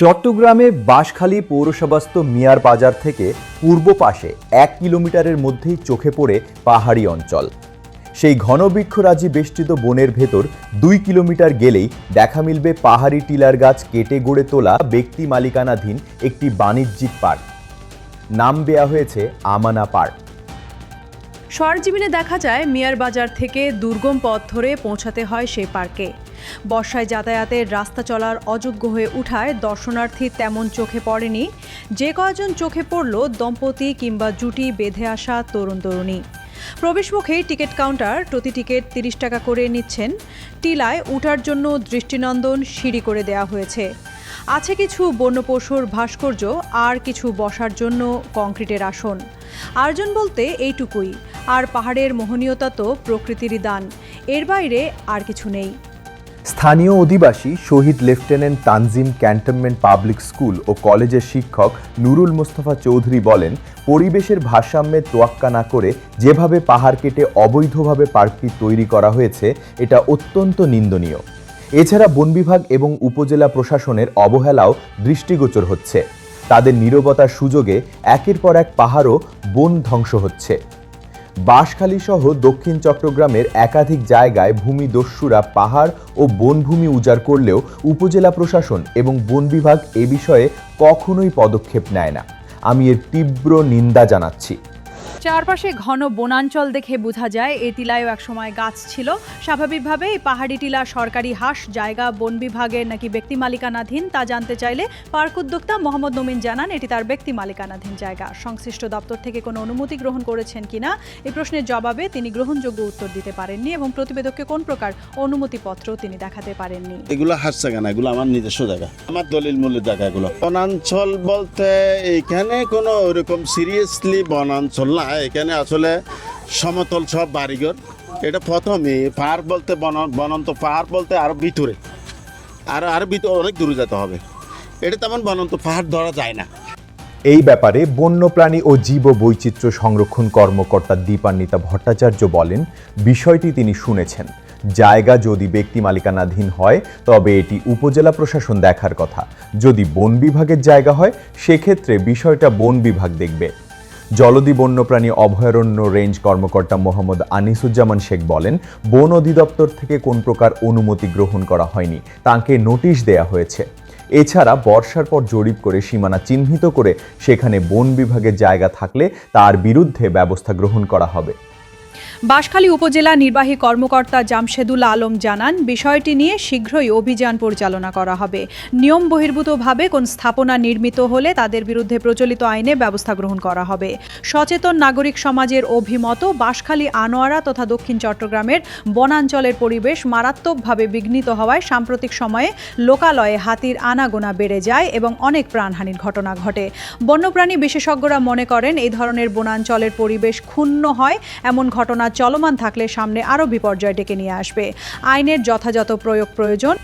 চট্টগ্রামে বাঁশখালী পৌরসভাস্থ মিয়ার বাজার থেকে পূর্ব পাশে এক কিলোমিটারের মধ্যেই চোখে পড়ে পাহাড়ি অঞ্চল। সেই ঘনবৃক্ষরাজি বেষ্টিত বনের ভেতর দুই কিলোমিটার গেলেই দেখা মিলবে পাহাড়ি টিলার গাছ কেটে গড়ে তোলা ব্যক্তি মালিকানাধীন একটি বাণিজ্যিক পার্ক। নাম দেয়া হয়েছে আমানা পার্ক। সরজীবনে দেখা যায় মিয়ার বাজার থেকে দুর্গম পথ ধরে পৌঁছাতে হয় সেই পার্কে। বর্ষায় যাতায়াতের রাস্তা চলার অযোগ্য হয়ে উঠায় দর্শনার্থী তেমন চোখে পড়েনি। যে কয়জন চোখে পড়ল, দম্পতি কিংবা জুটি বেঁধে আসা তরুণ তরুণী। প্রবেশমুখে টিকিট কাউন্টার, প্রতি টিকিট তিরিশ টাকা করে নিচ্ছেন। টিলায় উঠার জন্য দৃষ্টিনন্দন সিঁড়ি করে দেওয়া হয়েছে। আছে কিছু বন্য পশুর ভাস্কর্য, আর কিছু বসার জন্য কংক্রিটের আসন। আয়োজন বলতে এইটুকুই। আর পাহাড়ের মোহনীয়তা তো প্রকৃতিরই দান। এর বাইরে আর কিছু নেই। স্থানীয় অধিবাসী শহীদ lieutenant Tanzim cantonment public school ও কলেজের শিক্ষক নুরুল মোস্তফা চৌধুরী বলেন, পরিবেশের ভারসাম্যের তোয়াক্কা না করে যেভাবে পাহাড় কেটে অবৈধভাবে পার্কটি তৈরি করা হয়েছে, এটা অত্যন্ত নিন্দনীয়। এছাড়া বন বিভাগ এবং উপজেলা প্রশাসনের অবহেলাও দৃষ্টিগোচর হচ্ছে। তাদের নীরবতার সুযোগে একের পর এক পাহাড়ও বন ধ্বংস হচ্ছে। বাঁশখালী সহ দক্ষিণ চট্টগ্রামের একাধিক জায়গায় ভূমি দস্যুরা পাহাড় ও বনভূমি উজাড় করলেও উপজেলা প্রশাসন এবং বন বিভাগ এ বিষয়ে কখনোই পদক্ষেপ নেয় না। আমি এর তীব্র নিন্দা জানাচ্ছি। চারপাশে ঘন বনাঞ্চল দেখে বোঝা যায় এই টিলায়ও একসময় গাছ ছিল। স্বাভাবিকভাবে এই পাহাড়ি টিলা সরকারি হাঁস, জায়গা, বন বিভাগের নাকি ব্যক্তি মালিকানাধীন তা জানতে চাইলে পার্ক উদ্যোক্তা মোহাম্মদ নমিন জানান, এটি তার ব্যক্তি মালিকানাধীন জায়গা। সংশ্লিষ্ট দপ্তর থেকে কোনো অনুমতি গ্রহণ করেছেন কিনা এই প্রশ্নের জবাবে তিনি গ্রহণযোগ্য উত্তর দিতে পারেননি এবং প্রতিবেদককে কোন প্রকার অনুমতিপত্র তিনি দেখাতে পারেননি। এগুলো হাঁস জায়গা না, এগুলো আমার নিজস্ব জায়গা। আমার দলিল মূল্যের জায়গা এগুলো বনাঞ্চল বলতে এখানে কোনো ওরকম সিরিয়াসলি বনাঞ্চল না। এখানে আসলে সমতল সব বাড়িঘর। এটা প্রথমে পাহাড় বলতে বন বনন্ত পাহাড় বলতে আরও ভিতরে। আর আরও ভিতরে অনেক দূরে যেতে হবে। এটা তেমন বনন্ত পাহাড় ধরা যায় না। এই ব্যাপারে বন্যপ্রাণী ও জীব বৈচিত্র্য সংরক্ষণ কর্মকর্তা দীপান্বিতা ভট্টাচার্য বলেন, বিষয়টি তিনি শুনেছেন। জায়গা যদি ব্যক্তি মালিকানাধীন হয়, তবে এটি উপজেলা প্রশাসন দেখার কথা। যদি বন বিভাগের জায়গা হয়, সেক্ষেত্রে বিষয়টা বন বিভাগ দেখবে। জলদি বন্যপ্রাণী অভয়ারণ্য রেঞ্জ কর্মকর্তা মোহাম্মদ আনিসুজ্জামান শেখ বলেন, বন অধিদপ্তর থেকে কোন প্রকার অনুমতি গ্রহণ করা হয়নি, তাকে নোটিশ দেয়া হয়েছে। এছাড়া বর্ষার পর জরিপ করে সীমানা চিহ্নিত করে সেখানে বন বিভাগের জায়গা থাকলে তার বিরুদ্ধে ব্যবস্থা গ্রহণ করা হবে। বাঁশখালী উপজেলা নির্বাহী কর্মকর্তা জামশেদুল আলম জানান, বিষয়টি নিয়ে শীঘ্রই অভিযান পরিচালনা করা হবে। নিয়ম বহির্ভূতভাবে কোন স্থাপনা নির্মিত হলে তাদের বিরুদ্ধে প্রচলিত আইনে ব্যবস্থা গ্রহণ করা হবে। সচেতন নাগরিক সমাজের অভিমত, বাঁশখালী আনোয়ারা তথা দক্ষিণ চট্টগ্রামের বনাঞ্চলের পরিবেশ মারাত্মকভাবে বিঘ্নিত হওয়ায় সাম্প্রতিক সময়ে লোকালয়ে হাতির আনাগোনা বেড়ে যায় এবং অনেক প্রাণহানির ঘটনা ঘটে। বন্যপ্রাণী বিশেষজ্ঞরা মনে করেন এই ধরনের বনাঞ্চলের পরিবেশ ক্ষুণ্ণ হয়, এমন ঘটনা চলমান থাকলে সামনে আরও বিপর্যয় ডেকে নিয়ে আসবে। আইনের যথাযথ প্রয়োগ প্রয়োজন।